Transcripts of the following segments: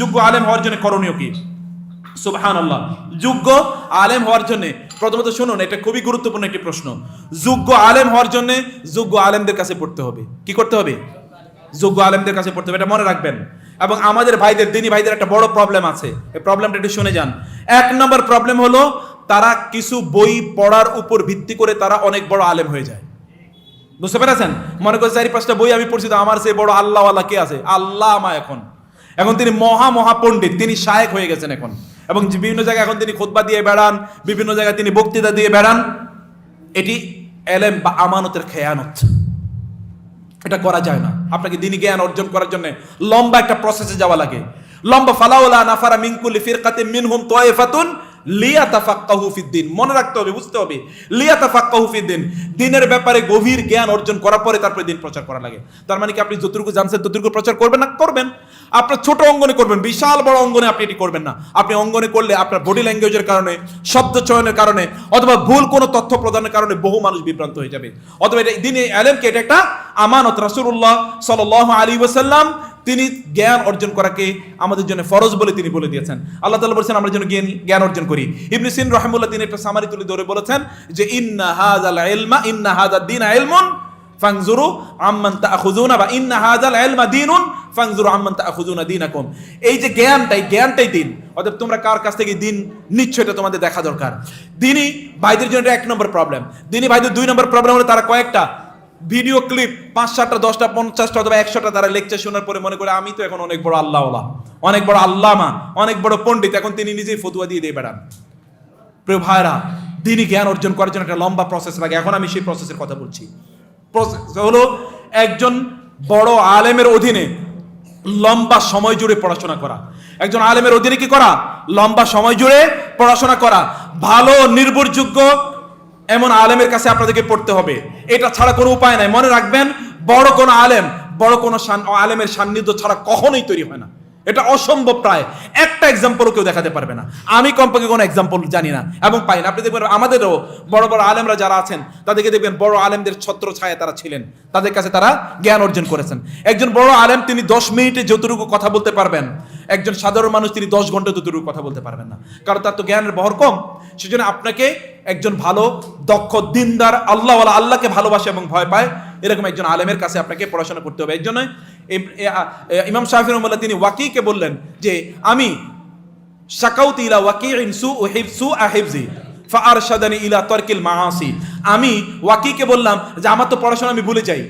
যোগ্য আলেম হওয়ার জন্য করণীয় কি? সুবহান আল্লাহ যোগ্য আলেম হওয়ার জন্য প্রথমত শুনুন, এটা খুবই গুরুত্বপূর্ণ একটি প্রশ্ন। যোগ্য আলেম হওয়ার জন্য যোগ্য আলেমদের কাছে পড়তে হবে। কি করতে হবে? যোগ্য আলেমদের কাছে পড়তে হবে, এটা মনে রাখবেন। এবং আমাদের ভাইদের, দিনী ভাইদের একটা বড় প্রবলেম আছে। এই প্রবলেমটা একটু শুনে যান। এক নম্বর প্রবলেম হলো, তারা কিছু বই পড়ার উপর ভিত্তি করে তারা অনেক বড় আলেম হয়ে যায়। বুঝতে পেরেছেন? মনে করছে চারি পাঁচটা বই আমি পড়ছি, তো আমার সেই বড় আল্লাহওয়ালা কে আছে? আল্লাহ আমা এখন। এখন তিনি মহা মহাপণ্ডিত, তিনি শায়েক হয়ে গেছেন এখন। এবং বিভিন্ন জায়গায় এখন তিনি খোদবা দিয়ে বেড়ান, বিভিন্ন জায়গায় তিনি বক্তৃতা দিয়ে বেড়ান, এটি এলেম বা আমানতের খেয়ানত। এটা করা যায় না। আপনাকে দিনী জ্ঞান অর্জন করার জন্য লম্বা একটা প্রসেসে যাওয়া লাগে। লম্বা ফালাউলা নাফারা মিনকুলি ফিরকাতে মিনহুম তায়েফাতুন লিয়াতাফাক্কাহু ফিদ্দিন। মনে রাখতে হবে, বুঝতে হবে। লিয়াতাফাক্কাহু ফিদ্দিন। দিনের ব্যাপারে গভীর জ্ঞান অর্জন করার পরে তারপরে দিন প্রচার করা লাগে। তার মানে কি আপনি যতটুকু জানছেন ততটুকু প্রচার করবেন না? করবেন। আপনার ছোট অঙ্গনে করবেন, বিশাল বড় অঙ্গনে আপনি এটি করবেন না। আপনি অঙ্গনে করলে আপনার বডি ল্যাঙ্গুয়েজের কারণে, শব্দ চয়নের কারণে, অথবা ভুল কোনো তথ্য প্রদানের কারণে বহু মানুষ বিভ্রান্ত হয়ে যাবে। অথবা এটা দিনে আলেমকে এটা একটা আমানত। রাসূলুল্লাহ সাল্লাল্লাহু আলাইহি ওয়াসাল্লাম তিনি জ্ঞান অর্জন করাকে আমাদের জন্য ফরজ বলে তিনি বলে দিয়েছেন। আল্লাহ তাআলা বলেছেন, আমরা যেন জ্ঞান অর্জন করি। ইবনে সিন রাহিমাহুল্লাহ তিনি একটা সামারি তুলে ধরে বলেছেন যে, ইন্না হাযাল ইলমা, ইন্না হাযাদ দীন ইলমুন ফাংজুরু আম্মান তাখুযুনা বা ইন্না হাযাল ইলমা দীনুন ফাংজুরু আম্মান তাখুযুনা দীনাকুম। এই যে জ্ঞানটাই জ্ঞানটাই দিন। অতএব তোমরা কার কাছ থেকে দিন নিচ্ছ এটা তোমাদের দেখা দরকার। দিনই ভাইদের জন্য এক নম্বর প্রবলেম দিনই ভাইদের দুই নম্বর প্রবলেম হলো তারা কয়েকটা ভিডিও ক্লিপ পাঁচ সাতটা দশটা, পঞ্চাশটা অথবা একশোটা তারা লেকচার শোনার পরে মনে করে, আমি তো এখন অনেক বড় আল্লাহওয়ালা, অনেক বড় আল্লামা, অনেক বড় পণ্ডিত, এখন তিনি নিজেই ফতুয়া দিয়ে দিয়ে বেড়ান। প্রিয় ভাইরা দিনই জ্ঞান অর্জন করার জন্য একটা লম্বা প্রসেস লাগে। এখন আমি সেই প্রসেসের কথা বলছি। প্রসেস হলো একজন বড় আলেমের অধীনে লম্বা সময় জুড়ে পড়াশোনা করা। একজন আলেমের অধীনে কি করা? লম্বা সময় জুড়ে পড়াশোনা করা। ভালো, নির্ভরযোগ্য এমন আলেমের কাছে আপনাদেরকে পড়তে হবে। এটা ছাড়া কোনো উপায় নাই। মনে রাখবেন, বড় কোনো আলেম, বড় কোনো আলেমের সান্নিধ্য ছাড়া কখনোই তৈরি হয় না। এটা অসম্ভব প্রায়। একটা এক্সাম্পলও কেউ দেখাতে পারবে না। আমি কমপক্ষে কোনো এক্সাম্পল জানি না এবং পাই না। আপনি দেখবেন আমাদেরও বড় বড় আলেমরা যারা আছেন, তাদেরকে দেখবেন বড় আলেমদের ছত্র ছায়া তারা ছিলেন। তাদের কাছে তারা জ্ঞান অর্জন করেছেন। একজন বড় আলেম, তিনি দশ মিনিটে যতটুকু কথা বলতে পারবেন, একজন সাধারণ মানুষ, তিনি দশ ঘণ্টা যতটুকু কথা বলতে পারবেন না। কারণ তার তো জ্ঞানের বহর কম। সেজন্য আপনাকে একজন ভালো দক্ষ দিনদার, আল্লাহওয়ালা আল্লাহকে ভালোবাসে এবং ভয় পায়, এরকম একজন আলেমের কাছে আপনাকে পড়াশোনা করতে হবে। এর জন্য ইমাম শাহির তিনি ওয়াকিকে বললেন যে, আমি ইলা ওয়াকিইন সু ও হিফসু আহিফজি ফাআরশাদানি ইলা তরকিল মাআসি। আমি ওয়াকিকে বললাম যে, আমার তো পড়াশোনা আমি ভুলে যাই।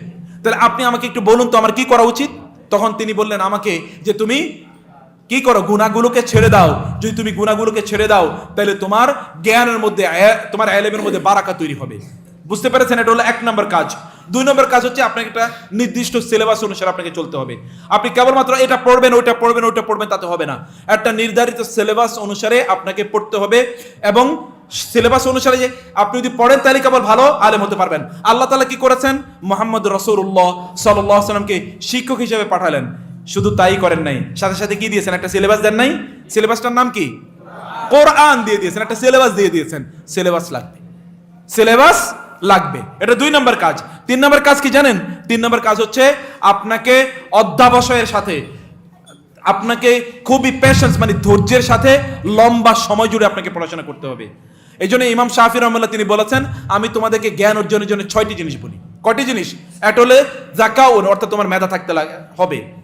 তাহলে আপনি আমাকে একটু বলুন তো আমার কি করা উচিত? তখন তিনি বললেন, আমাকে যে তুমি কি করো? গুণাগুলোকে ছেড়ে দাও। যদি তুমি গুণাগুলোকে ছেড়ে দাও, তাহলে তোমার জ্ঞানের মধ্যে তোমার এলেমের মধ্যে বারাকা তৈরি হবে। বুঝতে পেরেছেন? এটা হলো এক নম্বর কাজ। দুই নম্বর কাজ হচ্ছে আপনাকে একটা নির্দিষ্ট সিলেবাস অনুসারে আপনাকে চলতে হবে। আপনি কেবলমাত্র এটা পড়বেন, ওইটা পড়বেন ওইটা পড়বেন, তাতে হবে না। একটা নির্ধারিত সিলেবাস অনুসারে আপনাকে পড়তে হবে এবং সিলেবাস অনুসারে যে আপনি যদি পড়েন, তাহলে কেবল ভালো আলেম হতে পারবেন। আল্লাহ তালা কি করেছেন? মোহাম্মদ রসুল্লাহ সাল্লাহ সাল্লামকে শিক্ষক হিসেবে পাঠালেন। শুধু তাই করেন নাই। সাথে সাথে কি দিয়েছেন? একটা সিলেবাস দেন নাই? সিলেবাসটার নাম কি? কোরআন দিয়ে দিয়েছেন। একটা সিলেবাস দিয়ে দিয়েছেন। সিলেবাস লাগবে। সিলেবাস লাগবে। এটা দুই নম্বর কাজ। তিন নম্বর কাজ কি জানেন? তিন নম্বর কাজ হচ্ছে আপনাকে অধ্যাবসায়ের সাথে, আপনাকে খুবই পেশেন্স মানে ধৈর্যের সাথে লম্বা সময় জুড়ে আপনাকে পড়াশোনা করতে হবে। এই জন্য ইমাম শাহি রহমাল্লাহ তিনি বলেছেন, আমি তোমাদেরকে জ্ঞান অর্জনের জন্য ছয়টি জিনিস বলি। কটি জিনিস? হলে জাকাউন, অর্থাৎ তোমার মেধা থাকতে লাগ- হবে।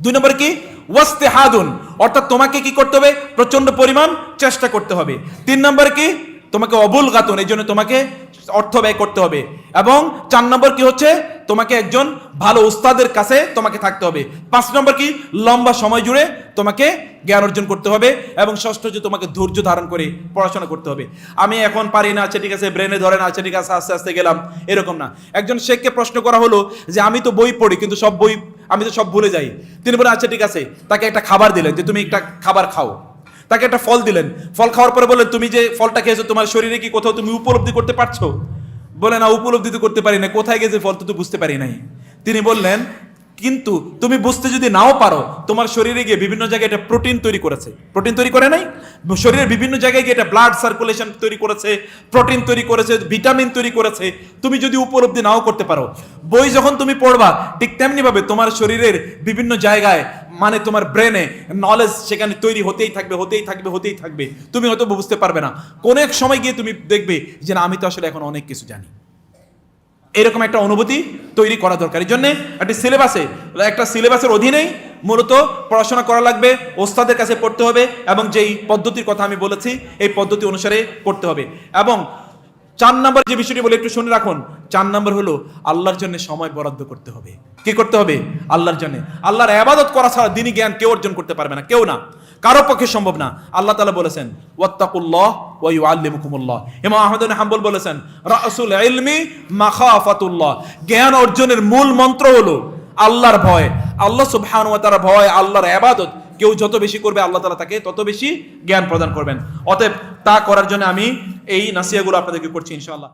দুই নম্বর কি? ওয়াস্তে হাদুন অর্থাৎ তোমাকে কি করতে হবে? প্রচণ্ড পরিমাণ চেষ্টা করতে হবে। তিন নম্বর কি? তোমাকে অবুল গাতুন এই জন্য তোমাকে অর্থ ব্যয় করতে হবে। এবং চার নম্বর কি হচ্ছে? তোমাকে একজন ভালো উস্তাদের কাছে তোমাকে থাকতে হবে। পাঁচ নম্বর কি? লম্বা সময় জুড়ে তোমাকে জ্ঞান অর্জন করতে হবে এবং ষষ্ঠ যে তোমাকে ধৈর্য ধারণ করে পড়াশোনা করতে হবে। আমি এখন পারি না আচ্ছা ঠিক আছে ব্রেনে ধরে না আচ্ছা ঠিক আছে, আস্তে আস্তে গেলাম। এরকম না। একজন শেখকে প্রশ্ন করা হলো যে, আমি তো বই পড়ি, কিন্তু সব বই আমি তো সব ভুলে যাই। তিনি বলেন আচ্ছা ঠিক আছে। তাকে একটা খাবার দিলেন যে, তুমি একটা খাবার খাও। তাকে একটা ফল দিলেন। ফল খাওয়ার পরে বললেন, তুমি যে ফলটা খেয়েছো, তোমার শরীরে কি কোথাও তুমি উপলব্ধি করতে পারছ? বলে, না, উপলব্ধি তো করতে পারি না। কোথায় গেছে ফল তো বুঝতে পারি নাই। তিনি বললেন কিন্তু তুমি বুঝতে যদি নাও পারো, তোমার শরীরে গিয়ে বিভিন্ন জায়গায় এটা প্রোটিন তৈরি করেছে। প্রোটিন তৈরি করে নাই? শরীরের বিভিন্ন জায়গায় গিয়ে এটা ব্লাড সার্কুলেশন তৈরি করেছে প্রোটিন তৈরি করেছে ভিটামিন তৈরি করেছে। তুমি যদি উপলব্ধি নাও করতে পারো, বই যখন তুমি পড়বা, ঠিক তেমনি ভাবে তোমার শরীরের বিভিন্ন জায়গায় মানে তোমার ব্রেনে নলেজ সেখানে তৈরি হতেই থাকবে হতেই থাকবে হতেই থাকবে। তুমি হয়তো বুঝতে পারবে না। কোন এক সময় গিয়ে তুমি দেখবে যে না, আমি তো আসলে এখন অনেক কিছু জানি। এরকম একটা অনুভূতি তৈরি করা দরকার। এই জন্যে একটি সিলেবাসে একটা সিলেবাসের অধীনেই মূলত পড়াশোনা করা লাগবে, ওস্তাদের কাছে পড়তে হবে এবং যেই পদ্ধতির কথা আমি বলেছি, এই পদ্ধতি অনুসারে করতে হবে। এবং চার নম্বর যে বিষয়টি বলে একটু শুনে রাখুন, চার নম্বর হলো আল্লাহর জন্য সময় বরাদ্দ করতে হবে। কি করতে হবে? আল্লাহর জন্য। আল্লাহর আবাদত করা ছাড়া দিনই জ্ঞান কেউ অর্জন করতে পারবে না, কেউ না। কারও পক্ষে সম্ভব না। আল্লাহ তাআলা বলেছেন, ওয়াত্তাকুল্লাহ ওয়া ইউআল্লিমুকুমুল্লাহ। ইমাম আহমদ হাম্বল বলেছেন, রাসূল ইলমি মাখাফাতুল্লাহ। জ্ঞান অর্জনের মূল মন্ত্র হলো আল্লাহর ভয়। আল্লাহ সুবহানাহু ওয়া তাআলা ভয়, আল্লাহর ইবাদত কেউ যত বেশি করবে, আল্লাহ তাআলা তাকে তত বেশি জ্ঞান প্রদান করবেন। অতএব তা করার জন্য আমি এই নাসিয়াগুলো আপনাদেরকে করছি ইনশাআল্লাহ।